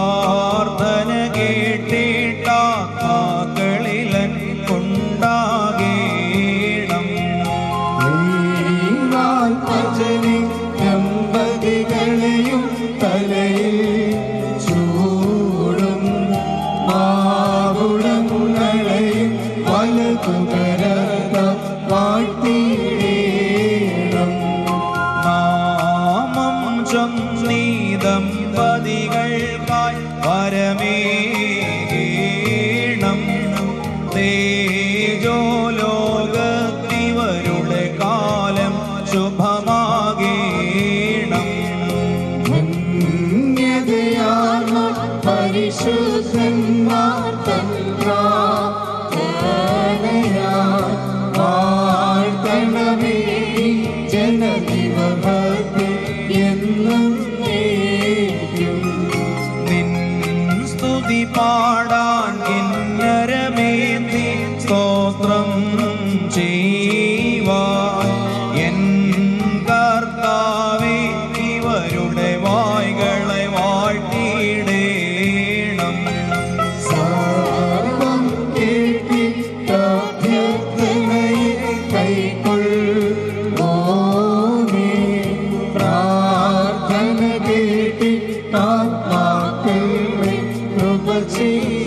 പ്രാർത്ഥന കേട്ടിട്ടാ കാക്കളിലൻ കൊണ്ടാകേണം ഭജനി ദമ്പതികളെയും തലയിൽ ചൂടും മാവുളങ്ങളെയും വലതുകരക വാട്ടിയിടേണം നാമം ചൊന്നീ ദമ്പതികൾ വരമേണം തേജോലോകത്തിവരുടെ കാലം ശുഭമാകേണം. പരിശുദ്ധന്മാർ പ്രാർത്ഥനയാൽ വാഴ്ത്തണമേ ജനനിവഹത്തിൽ എന്നും പാടാൻ കിന്നരമേത്തി സ്തോത്രം ചെയ്യുവാ എൻ see.